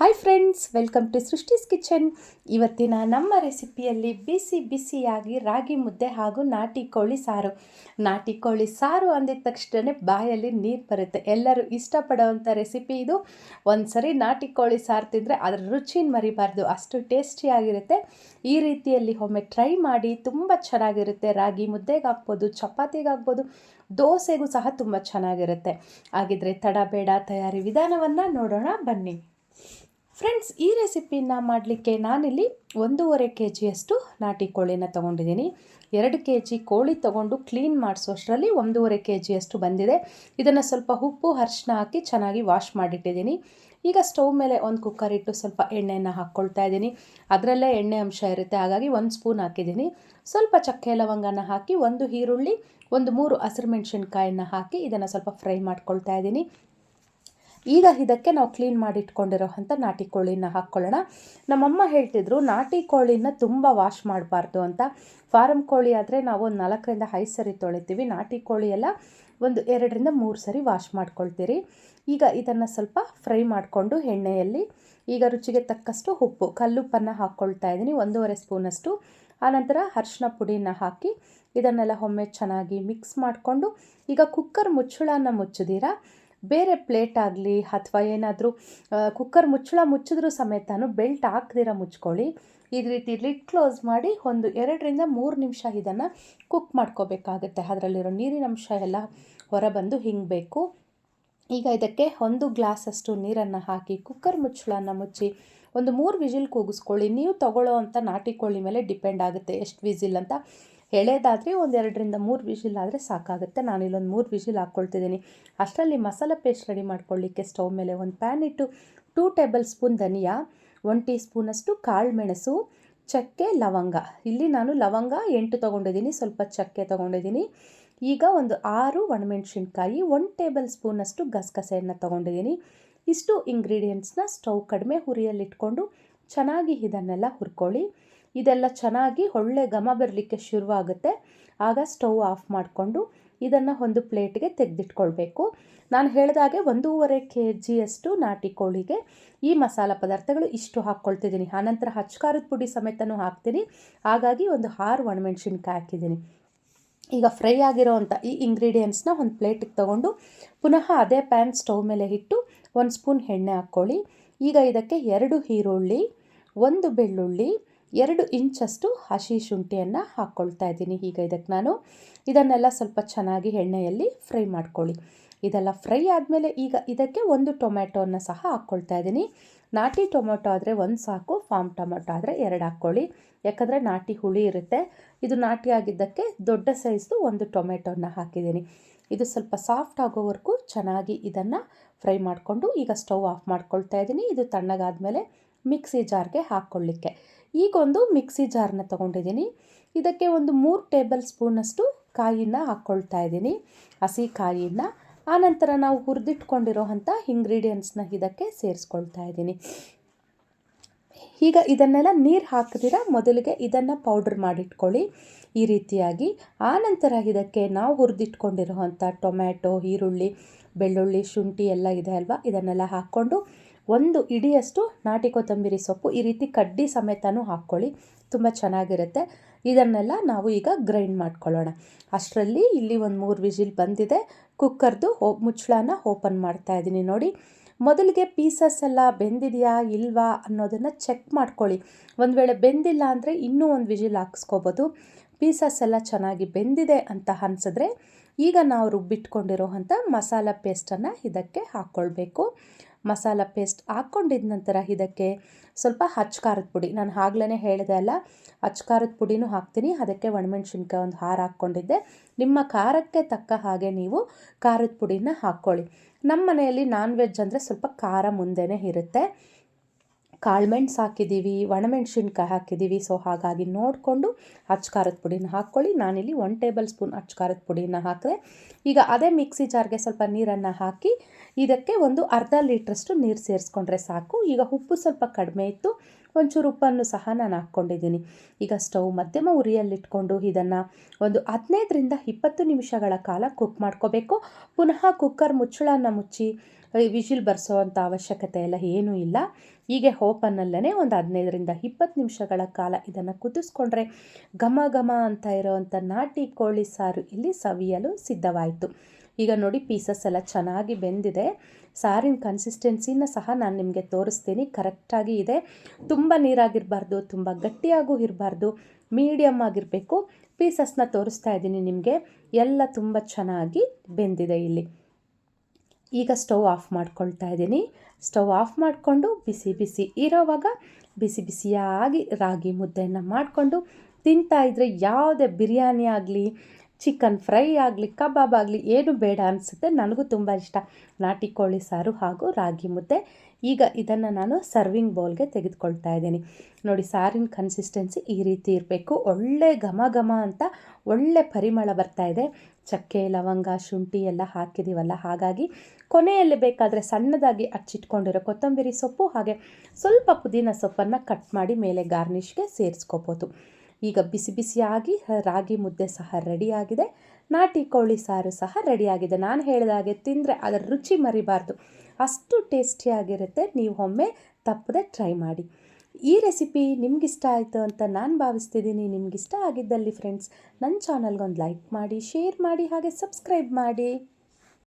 Hi friends welcome to Srushti's kitchen ಇವತ್ತಿನ ನಮ್ಮ ರೆಸಿಪಿಯಲ್ಲಿ ಬಿಸಿ ಬಿಸಿಯಾಗಿ ರಾಗಿ ಮುದ್ದೆ ಹಾಗೂ ನಾಟಿ ಕೋಳಿ ಸಾರು. ನಾಟಿ ಕೋಳಿ ಸಾರು ಅಂದಿದ ತಕ್ಷಣ ಬಾಯಲ್ಲಿ ನೀರು ಬರುತ್ತೆ. ಎಲ್ಲರೂ ಇಷ್ಟಪಡುವಂಥ ರೆಸಿಪಿ ಇದು. ಒಂದು ಸರಿ ನಾಟಿ ಕೋಳಿ ಸಾರು ತಿಂದರೆ ಅದರ ರುಚಿನ ಮರಿಬಾರ್ದು. ಅಷ್ಟು ಟೇಸ್ಟಿಯಾಗಿರುತ್ತೆ ಈ ರೀತಿಯಲ್ಲಿ ಒಮ್ಮೆ ಟ್ರೈ ಮಾಡಿ ತುಂಬ ಚೆನ್ನಾಗಿರುತ್ತೆ. ರಾಗಿ ಮುದ್ದೆಗೆ ಹಾಕ್ಬೋದು ಚಪಾತಿಗಾಗ್ಬೋದು ದೋಸೆಗೂ ಸಹ ತುಂಬ ಚೆನ್ನಾಗಿರುತ್ತೆ. ಹಾಗಿದ್ರೆ ತಡ ಬೇಡ, ತಯಾರಿ ವಿಧಾನವನ್ನು ನೋಡೋಣ ಬನ್ನಿ. ಫ್ರೆಂಡ್ಸ್ ಈ ರೆಸಿಪಿನ ಮಾಡಲಿಕ್ಕೆ ನಾನಿಲ್ಲಿ ಒಂದೂವರೆ ಕೆ ಜಿಯಷ್ಟು ನಾಟಿ ಕೋಳಿನ ತೊಗೊಂಡಿದ್ದೀನಿ. ಎರಡು ಕೆ ಜಿ ಕೋಳಿ ತೊಗೊಂಡು ಕ್ಲೀನ್ ಮಾಡಿಸೋಷ್ಟರಲ್ಲಿ ಒಂದೂವರೆ ಕೆ ಜಿಯಷ್ಟು ಬಂದಿದೆ. ಇದನ್ನು ಸ್ವಲ್ಪ ಉಪ್ಪು ಅರಿಶಿನ ಹಾಕಿ ಚೆನ್ನಾಗಿ ವಾಶ್ ಮಾಡಿಟ್ಟಿದ್ದೀನಿ. ಈಗ ಸ್ಟವ್ ಮೇಲೆ ಒಂದು ಕುಕ್ಕರ್ ಇಟ್ಟು ಸ್ವಲ್ಪ ಎಣ್ಣೆಯನ್ನು ಹಾಕ್ಕೊಳ್ತಾ ಇದ್ದೀನಿ. ಅದರಲ್ಲೇ ಎಣ್ಣೆ ಅಂಶ ಇರುತ್ತೆ, ಹಾಗಾಗಿ ಒಂದು ಸ್ಪೂನ್ ಹಾಕಿದ್ದೀನಿ. ಸ್ವಲ್ಪ ಚಕ್ಕೆ ಲವಂಗನ ಹಾಕಿ ಒಂದು ಈರುಳ್ಳಿ, ಒಂದು ಮೂರು ಹಸಿರು ಮೆಣಸಿನ್ಕಾಯನ್ನು ಹಾಕಿ ಇದನ್ನು ಸ್ವಲ್ಪ ಫ್ರೈ ಮಾಡ್ಕೊಳ್ತಾ ಇದ್ದೀನಿ. ಈಗ ಇದಕ್ಕೆ ನಾವು ಕ್ಲೀನ್ ಮಾಡಿ ಇಟ್ಕೊಂಡಿರೋ ಅಂಥ ನಾಟಿ ಕೋಳಿನ ಹಾಕ್ಕೊಳ್ಳೋಣ. ನಮ್ಮಮ್ಮ ಹೇಳ್ತಿದ್ರು, ನಾಟಿ ಕೋಳಿನ ತುಂಬ ವಾಶ್ ಮಾಡಬಾರ್ದು ಅಂತ. ಫಾರಮ್ ಕೋಳಿ ಆದರೆ ನಾವು ಒಂದು ನಾಲ್ಕರಿಂದ ಐದು ಸರಿ ತೊಳಿತೀವಿ. ನಾಟಿ ಕೋಳಿ ಎಲ್ಲ ಒಂದು ಎರಡರಿಂದ ಮೂರು ಸರಿ ವಾಶ್ ಮಾಡ್ಕೊಳ್ತೀರಿ. ಈಗ ಇದನ್ನು ಸ್ವಲ್ಪ ಫ್ರೈ ಮಾಡಿಕೊಂಡು ಎಣ್ಣೆಯಲ್ಲಿ ಈಗ ರುಚಿಗೆ ತಕ್ಕಷ್ಟು ಉಪ್ಪು, ಕಲ್ಲುಪ್ಪನ್ನು ಹಾಕ್ಕೊಳ್ತಾ ಇದ್ದೀನಿ ಒಂದೂವರೆ ಸ್ಪೂನಷ್ಟು. ಆನಂತರ ಅರ್ಶಿನ ಪುಡಿನ ಹಾಕಿ ಇದನ್ನೆಲ್ಲ ಒಮ್ಮೆ ಚೆನ್ನಾಗಿ ಮಿಕ್ಸ್ ಮಾಡಿಕೊಂಡು ಈಗ ಕುಕ್ಕರ್ ಮುಚ್ಚಳನ ಮುಚ್ಚಿದೀರಾ ಬೇರೆ ಪ್ಲೇಟ್ ಆಗಲಿ ಅಥವಾ ಏನಾದರೂ ಕುಕ್ಕರ್ ಮುಚ್ಚಳ ಮುಚ್ಚಿದ್ರೂ ಸಮೇತ ಬೆಲ್ಟ್ ಹಾಕ್ದಿರ ಮುಚ್ಕೊಳ್ಳಿ. ಈ ರೀತಿ ಲಿಟ್ ಕ್ಲೋಸ್ ಮಾಡಿ ಒಂದು ಎರಡರಿಂದ ಮೂರು ನಿಮಿಷ ಇದನ್ನು ಕುಕ್ ಮಾಡ್ಕೋಬೇಕಾಗುತ್ತೆ. ಅದರಲ್ಲಿರೋ ನೀರಿನ ಅಂಶ ಎಲ್ಲ ಹೊರಬಂದು ಹಿಂಗಬೇಕು. ಈಗ ಇದಕ್ಕೆ ಒಂದು ಗ್ಲಾಸಷ್ಟು ನೀರನ್ನು ಹಾಕಿ ಕುಕ್ಕರ್ ಮುಚ್ಚಳನ್ನು ಮುಚ್ಚಿ ಒಂದು ಮೂರು ವಿಜಿಲ್ ಕೂಗಿಸ್ಕೊಳ್ಳಿ. ನೀವು ತಗೊಳ್ಳೋ ಅಂಥ ನಾಟಿ ಕೋಳಿ ಮೇಲೆ ಡಿಪೆಂಡ್ ಆಗುತ್ತೆ. ಎಷ್ಟು ವಿಸಿಲ್ ಅಂತ ಎಳೆದಾದರೆ ಒಂದೆರಡರಿಂದ ಮೂರು ವಿಷಿಲ್ ಆದರೆ ಸಾಕಾಗುತ್ತೆ. ನಾನು ಇಲ್ಲೊಂದು ಮೂರು ವಿಷಿಲ್ ಹಾಕ್ಕೊಳ್ತಿದ್ದೀನಿ ಅಷ್ಟರಲ್ಲಿ ಮಸಾಲೆ ಪೇಸ್ಟ್ ರೆಡಿ ಮಾಡ್ಕೊಳ್ಳಿಕ್ಕೆ ಸ್ಟವ್ ಮೇಲೆ ಒಂದು ಪ್ಯಾನ್ ಇಟ್ಟು ಟೂ ಟೇಬಲ್ ಸ್ಪೂನ್ ಧನಿಯಾ ಒನ್ ಟೀ ಸ್ಪೂನಷ್ಟು ಕಾಳು ಮೆಣಸು, ಚಕ್ಕೆ ಲವಂಗ. ಇಲ್ಲಿ ನಾನು ಲವಂಗ ಎಂಟು ತೊಗೊಂಡಿದ್ದೀನಿ, ಸ್ವಲ್ಪ ಚಕ್ಕೆ ತೊಗೊಂಡಿದ್ದೀನಿ. ಈಗ ಒಂದು ಆರು ಒಣಮೆಣ್ಸಿನ್ಕಾಯಿ ಒನ್ ಟೇಬಲ್ ಸ್ಪೂನಷ್ಟು ಗಸಗಸೆಯನ್ನು ತೊಗೊಂಡಿದ್ದೀನಿ. ಇಷ್ಟು ಇಂಗ್ರೀಡಿಯೆಂಟ್ಸ್ನ ಸ್ಟವ್ ಕಡಿಮೆ ಹುರಿಯಲ್ಲಿಟ್ಕೊಂಡು ಚೆನ್ನಾಗಿ ಇದನ್ನೆಲ್ಲ ಹುರ್ಕೊಳ್ಳಿ. ಇದೆಲ್ಲ ಚೆನ್ನಾಗಿ ಒಳ್ಳೆ ಘಮ ಬರಲಿಕ್ಕೆ ಶುರುವಾಗುತ್ತೆ. ಆಗ ಸ್ಟವ್ ಆಫ್ ಮಾಡಿಕೊಂಡು ಇದನ್ನು ಒಂದು ಪ್ಲೇಟ್ಗೆ ತೆಗೆದಿಟ್ಕೊಳ್ಬೇಕು. ನಾನು ಹೇಳಿದಾಗೆ ಒಂದೂವರೆ ಕೆ ಜಿಯಷ್ಟು ನಾಟಿ ಕೋಳಿಗೆ ಈ ಮಸಾಲ ಪದಾರ್ಥಗಳು ಇಷ್ಟು ಹಾಕ್ಕೊಳ್ತಿದ್ದೀನಿ. ಆನಂತರ ಹಚ್ಕಾರದ ಪುಡಿ ಸಮೇತನೂ ಹಾಕ್ತೀನಿ. ಹಾಗಾಗಿ ಒಂದು ಆರು ಒಣಮೆಣ್ಸಿನ್ಕಾಯಿ ಹಾಕಿದ್ದೀನಿ. ಈಗ ಫ್ರೈ ಆಗಿರೋವಂಥ ಈ ಇಂಗ್ರೀಡಿಯೆಂಟ್ಸ್ನ ಒಂದು ಪ್ಲೇಟಿಗೆ ತೊಗೊಂಡು ಪುನಃ ಅದೇ ಪ್ಯಾನ್ ಸ್ಟವ್ ಮೇಲೆ ಇಟ್ಟು ಒಂದು ಸ್ಪೂನ್ ಎಣ್ಣೆ ಹಾಕ್ಕೊಳ್ಳಿ. ಈಗ ಇದಕ್ಕೆ ಎರಡು ಈರುಳ್ಳಿ, ಒಂದು ಬೆಳ್ಳುಳ್ಳಿ ಎರಡು ಇಂಚಷ್ಟು ಹಸಿ ಶುಂಠಿಯನ್ನು ಹಾಕ್ಕೊಳ್ತಾ ಇದ್ದೀನಿ. ಈಗ ಇದಕ್ಕೆ ನಾನು ಇದನ್ನೆಲ್ಲ ಸ್ವಲ್ಪ ಚೆನ್ನಾಗಿ ಎಣ್ಣೆಯಲ್ಲಿ ಫ್ರೈ ಮಾಡ್ಕೊಳ್ಳಿ. ಇದೆಲ್ಲ ಫ್ರೈ ಆದಮೇಲೆ ಈಗ ಇದಕ್ಕೆ ಒಂದು ಟೊಮ್ಯಾಟೋನ ಸಹ ಹಾಕ್ಕೊಳ್ತಾ ಇದ್ದೀನಿ. ನಾಟಿ ಟೊಮೊಟೊ ಆದರೆ ಒಂದು ಸಾಕು, ಫಾರ್ಮ್ ಟೊಮೊಟೊ ಆದರೆ ಎರಡು ಹಾಕ್ಕೊಳ್ಳಿ. ಯಾಕಂದರೆ ನಾಟಿ ಹುಳಿ ಇರುತ್ತೆ. ಇದು ನಾಟಿ ಆಗಿದ್ದಕ್ಕೆ ದೊಡ್ಡ ಸೈಜ್ದು ಒಂದು ಟೊಮೆಟೊನ ಹಾಕಿದ್ದೀನಿ. ಇದು ಸ್ವಲ್ಪ ಸಾಫ್ಟ್ ಆಗೋವರೆಗೂ ಚೆನ್ನಾಗಿ ಇದನ್ನು ಫ್ರೈ ಮಾಡಿಕೊಂಡು ಈಗ ಸ್ಟವ್ ಆಫ್ ಮಾಡ್ಕೊಳ್ತಾ ಇದ್ದೀನಿ. ಇದು ತಣ್ಣಗಾದಮೇಲೆ ಮಿಕ್ಸಿ ಜಾರ್ಗೆ ಹಾಕ್ಕೊಳ್ಳಿಕ್ಕೆ. ಈಗೊಂದು ಮಿಕ್ಸಿ ಜಾರನ್ನ ತೊಗೊಂಡಿದ್ದೀನಿ. ಇದಕ್ಕೆ ಒಂದು ಮೂರು ಟೇಬಲ್ ಸ್ಪೂನಷ್ಟು ಕಾಯಿನ ಹಾಕ್ಕೊಳ್ತಾ ಇದ್ದೀನಿ. ಹಸಿ ಕಾಯಿನ. ಆನಂತರ ನಾವು ಹುರಿದಿಟ್ಕೊಂಡಿರೋ ಅಂಥ ಇಂಗ್ರೀಡಿಯೆಂಟ್ಸ್ನ ಇದಕ್ಕೆ ಸೇರಿಸ್ಕೊಳ್ತಾ ಇದ್ದೀನಿ. ಈಗ ಇದನ್ನೆಲ್ಲ ನೀರು ಹಾಕಿದಿರ ಮೊದಲಿಗೆ ಇದನ್ನು ಪೌಡ್ರ್ ಮಾಡಿಟ್ಕೊಳ್ಳಿ. ಈ ರೀತಿಯಾಗಿ. ಆನಂತರ ಇದಕ್ಕೆ ನಾವು ಹುರಿದಿಟ್ಕೊಂಡಿರೋ ಅಂಥ ಟೊಮ್ಯಾಟೊ, ಈರುಳ್ಳಿ, ಬೆಳ್ಳುಳ್ಳಿ, ಶುಂಠಿ ಎಲ್ಲ ಇದೆ ಅಲ್ವಾ? ಇದನ್ನೆಲ್ಲ ಹಾಕ್ಕೊಂಡು ಒಂದು ಇಡಿಯಷ್ಟು ನಾಟಿ ಕೊತ್ತಂಬರಿ ಸೊಪ್ಪು ಈ ರೀತಿ ಕಡ್ಡಿ ಸಮೇತನೂ ಹಾಕ್ಕೊಳ್ಳಿ. ತುಂಬ ಚೆನ್ನಾಗಿರುತ್ತೆ. ಇದನ್ನೆಲ್ಲ ನಾವು ಈಗ ಗ್ರೈಂಡ್ ಮಾಡ್ಕೊಳ್ಳೋಣ. ಅಷ್ಟರಲ್ಲಿ ಇಲ್ಲಿ ಒಂದು ಮೂರು ವಿಜಿಲ್ ಬಂದಿದೆ. ಕುಕ್ಕರ್ದು ಹೋ, ಮುಚ್ಚಳನ ಓಪನ್ ಮಾಡ್ತಾ ಇದ್ದೀನಿ ನೋಡಿ. ಮೊದಲಿಗೆ ಪೀಸಸ್ ಎಲ್ಲ ಬೆಂದಿದೆಯಾ ಇಲ್ವಾ ಅನ್ನೋದನ್ನು ಚೆಕ್ ಮಾಡ್ಕೊಳ್ಳಿ. ಒಂದು ವೇಳೆ ಬೆಂದಿಲ್ಲ ಅಂದರೆ ಇನ್ನೂ ಒಂದು ವಿಜಿಲ್ ಹಾಕ್ಸ್ಕೊಬೋದು. ಪೀಸಸ್ ಎಲ್ಲ ಚೆನ್ನಾಗಿ ಬೆಂದಿದೆ ಅಂತ ಅನಿಸಿದ್ರೆ ಈಗ ನಾವು ರುಬ್ಬಿಟ್ಕೊಂಡಿರೋ ಅಂಥ ಮಸಾಲ ಪೇಸ್ಟನ್ನು ಇದಕ್ಕೆ ಹಾಕ್ಕೊಳ್ಬೇಕು. ಮಸಾಲ ಪೇಸ್ಟ್ ಹಾಕ್ಕೊಂಡಿದ ನಂತರ ಇದಕ್ಕೆ ಸ್ವಲ್ಪ ಹಚ್ ಖಾರದ ಪುಡಿ. ನಾನು ಆಗ್ಲೇ ಹೇಳಿದೆ ಅಲ್ಲ, ಹಚ್ ಖಾರದ ಪುಡಿನೂ ಹಾಕ್ತೀನಿ. ಅದಕ್ಕೆ ಒಣಮೆಣ್ಸಿನ್ಕಾಯಿ ಒಂದು ಹಾರ ಹಾಕ್ಕೊಂಡಿದ್ದೆ. ನಿಮ್ಮ ಖಾರಕ್ಕೆ ತಕ್ಕ ಹಾಗೆ ನೀವು ಖಾರದ ಪುಡಿನ ಹಾಕ್ಕೊಳ್ಳಿ. ನಮ್ಮ ಮನೆಯಲ್ಲಿ ನಾನ್ ವೆಜ್ ಅಂದರೆ ಸ್ವಲ್ಪ ಖಾರ ಮುಂದೆನೇ ಇರುತ್ತೆ. ಕಾಳುಮೆಣ್ಸು ಹಾಕಿದ್ದೀವಿ, ಒಣಮೆಣ್ಸಿನ್ಕಾಯಿ ಹಾಕಿದ್ದೀವಿ. ಸೊ ಹಾಗಾಗಿ ನೋಡಿಕೊಂಡು ಅಚ್ಚ ಖಾರದ ಪುಡಿನ ಹಾಕ್ಕೊಳ್ಳಿ. ನಾನಿಲ್ಲಿ ಒನ್ ಟೇಬಲ್ ಸ್ಪೂನ್ ಅಚ್ಚ ಖಾರದ ಪುಡಿನ ಹಾಕಿದೆ, ಈಗ ಅದೇ ಮಿಕ್ಸಿ ಜಾರ್ಗೆ ಸ್ವಲ್ಪ ನೀರನ್ನು ಹಾಕಿ, ಇದಕ್ಕೆ ಒಂದು ಅರ್ಧ ಲೀಟ್ರಷ್ಟು ನೀರು ಸೇರಿಸ್ಕೊಂಡ್ರೆ ಸಾಕು. ಈಗ ಉಪ್ಪು ಸ್ವಲ್ಪ ಕಡಿಮೆ ಇತ್ತು. ಒಂಚೂರು ಉಪ್ಪನ್ನು ಸಹ ನಾನು ಹಾಕ್ಕೊಂಡಿದ್ದೀನಿ. ಈಗ ಸ್ಟವ್ ಮಧ್ಯಮ ಉರಿಯಲ್ಲಿಟ್ಕೊಂಡು ಇದನ್ನು ಒಂದು ಹದಿನೈದರಿಂದ ಇಪ್ಪತ್ತು ನಿಮಿಷಗಳ ಕಾಲ ಕುಕ್ ಮಾಡ್ಕೋಬೇಕು. ಪುನಃ ಕುಕ್ಕರ್ ಮುಚ್ಚಳನ್ನು ಮುಚ್ಚಿ ವಿಷಿಲ್ ಬರ್ಸೋ ಅಂಥ ಅವಶ್ಯಕತೆ ಎಲ್ಲ ಏನೂ ಇಲ್ಲ. ಹೀಗೆ ಓಪನ್ನಲ್ಲೇ ಒಂದು ಹದಿನೈದರಿಂದ ಇಪ್ಪತ್ತು ನಿಮಿಷಗಳ ಕಾಲ ಇದನ್ನು ಕುದಿಸ್ಕೊಂಡ್ರೆ ಘಮ ಘಮ ಅಂತ ಇರೋವಂಥ ನಾಟಿ ಕೋಳಿ ಸಾರು ಇಲ್ಲಿ ಸವಿಯಲು ಸಿದ್ಧವಾಯಿತು. ಈಗ ನೋಡಿ ಪೀಸಸ್ ಎಲ್ಲ ಚೆನ್ನಾಗಿ ಬೆಂದಿದೆ. ಸಾರಿನ ಕನ್ಸಿಸ್ಟೆನ್ಸಿನ ಸಹ ನಾನು ನಿಮಗೆ ತೋರಿಸ್ತೀನಿ. ಕರೆಕ್ಟಾಗಿ ಇದೆ. ತುಂಬ ನೀರಾಗಿರಬಾರ್ದು, ತುಂಬ ಗಟ್ಟಿಯಾಗೂ ಇರಬಾರ್ದು ಮೀಡಿಯಮ್ ಆಗಿರಬೇಕು. ಪೀಸಸ್ನ ತೋರಿಸ್ತಾ ಇದ್ದೀನಿ ನಿಮಗೆ. ಎಲ್ಲ ತುಂಬ ಚೆನ್ನಾಗಿ ಬೆಂದಿದೆ ಇಲ್ಲಿ. ಈಗ ಸ್ಟವ್ ಆಫ್ ಮಾಡ್ಕೊಳ್ತಾ ಇದ್ದೀನಿ. ಸ್ಟವ್ ಆಫ್ ಮಾಡಿಕೊಂಡು ಬಿಸಿ ಬಿಸಿ ಇರೋವಾಗ ಬಿಸಿ ಬಿಸಿಯಾಗಿ ರಾಗಿ ಮುದ್ದೆಯನ್ನು ಮಾಡಿಕೊಂಡು ತಿಂತಾ ಇದ್ದರೆ ಯಾವುದೇ ಬಿರಿಯಾನಿ ಆಗಲಿ ಚಿಕನ್ ಫ್ರೈ ಆಗಲಿ, ಕಬಾಬ್ ಆಗಲಿ ಏನು ಬೇಡ ಅನಿಸುತ್ತೆ ನನಗೂ ತುಂಬ ಇಷ್ಟ. ನಾಟಿ ಕೋಳಿ ಸಾರು ಹಾಗೂ ರಾಗಿ ಮುದ್ದೆ. ಈಗ ಇದನ್ನು ನಾನು ಸರ್ವಿಂಗ್ ಬೌಲ್ಗೆ ತೆಗೆದುಕೊಳ್ತಾ ಇದ್ದೀನಿ. ನೋಡಿ, ಸಾರಿನ ಕನ್ಸಿಸ್ಟೆನ್ಸಿ ಈ ರೀತಿ ಇರಬೇಕು. ಒಳ್ಳೆ ಘಮ ಘಮ ಅಂತ ಒಳ್ಳೆ ಪರಿಮಳ ಬರ್ತಾ ಇದೆ. ಚಕ್ಕೆ, ಲವಂಗ, ಶುಂಠಿ ಎಲ್ಲ ಹಾಕಿದ್ದೀವಲ್ಲ ಹಾಗಾಗಿ ಕೊನೆಯಲ್ಲಿ ಬೇಕಾದರೆ ಸಣ್ಣದಾಗಿ ಹಚ್ಚಿಟ್ಕೊಂಡಿರೋ ಕೊತ್ತಂಬರಿ ಸೊಪ್ಪು ಹಾಗೆ ಸ್ವಲ್ಪ ಪುದೀನ ಸೊಪ್ಪನ್ನು ಕಟ್ ಮಾಡಿ ಮೇಲೆ ಗಾರ್ನಿಷ್ಗೆ ಸೇರಿಸ್ಕೋಬೋದು. ಈಗ ಬಿಸಿ ಬಿಸಿಯಾಗಿ, ರಾಗಿ ಮುದ್ದೆ ಸಹ ರೆಡಿಯಾಗಿದೆ. ನಾಟಿ ಕೋಳಿ ಸಾರು ಸಹ ರೆಡಿಯಾಗಿದೆ. ನಾನು ಹೇಳಿದ ಹಾಗೆ ತಿಂದರೆ ಅದರ ರುಚಿ ಮರಿಬಾರ್ದು. ಅಷ್ಟು ಟೇಸ್ಟಿಯಾಗಿರುತ್ತೆ. ನೀವು ಒಮ್ಮೆ ತಪ್ಪದೆ ಟ್ರೈ ಮಾಡಿ. ಈ ರೆಸಿಪಿ ನಿಮಗಿಷ್ಟ ಆಯಿತು ಅಂತ ನಾನು ಭಾವಿಸ್ತಿದ್ದೀನಿ. ನಿಮಗಿಷ್ಟ ಆಗಿದ್ದಲ್ಲಿ ಫ್ರೆಂಡ್ಸ್ ನನ್ನ ಚಾನಲ್ಗೊಂದು ಲೈಕ್ ಮಾಡಿ ಶೇರ್ ಮಾಡಿ, ಹಾಗೆ ಸಬ್ಸ್ಕ್ರೈಬ್ ಮಾಡಿ.